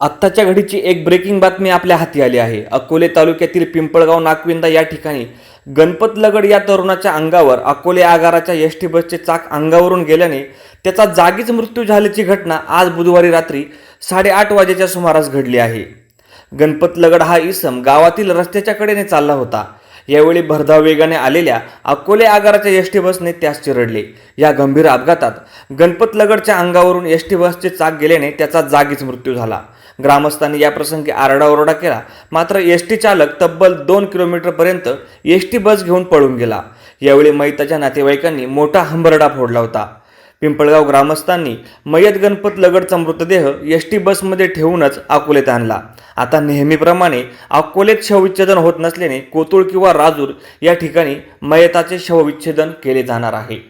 आत्ताच्या घडीची एक ब्रेकिंग बातमी आपल्या हाती आली आहे. अकोले तालुक्यातील पिंपळगाव नागविंदा या ठिकाणी गणपत लगड या तरुणाच्या अंगावर अकोले आगाराच्या एस टी बसचे चाक अंगावरून गेल्याने त्याचा जागीच मृत्यू झाल्याची घटना आज बुधवारी रात्री साडेआठ वाजेच्या सुमारास घडली आहे. गणपत लगड हा इसम गावातील रस्त्याच्या कडेने चालला होता. यावेळी भरधाव वेगाने आलेल्या अकोले आगाराच्या एस टी बसने त्यास चिरडले. या गंभीर अपघातात गणपत लगडच्या अंगावरून एस टी बसचे चाक गेल्याने त्याचा जागीच मृत्यू झाला. ग्रामस्थांनी या प्रसंगी आरडाओरडा केला. मात्र एस टी चालक तब्बल दोन किलोमीटरपर्यंत एस टी बस घेऊन पळून गेला. यावेळी मैताच्या नातेवाईकांनी मोठा हंबरडा फोडला होता. पिंपळगाव ग्रामस्थांनी मयत गणपत लगडचा मृतदेह एस टी बसमध्ये ठेवूनच अकोलेत आणला. आता नेहमीप्रमाणे अकोलेत शवविच्छेदन होत नसल्याने कोतुळ किंवा राजूर या ठिकाणी मयताचे शवविच्छेदन केले जाणार आहे.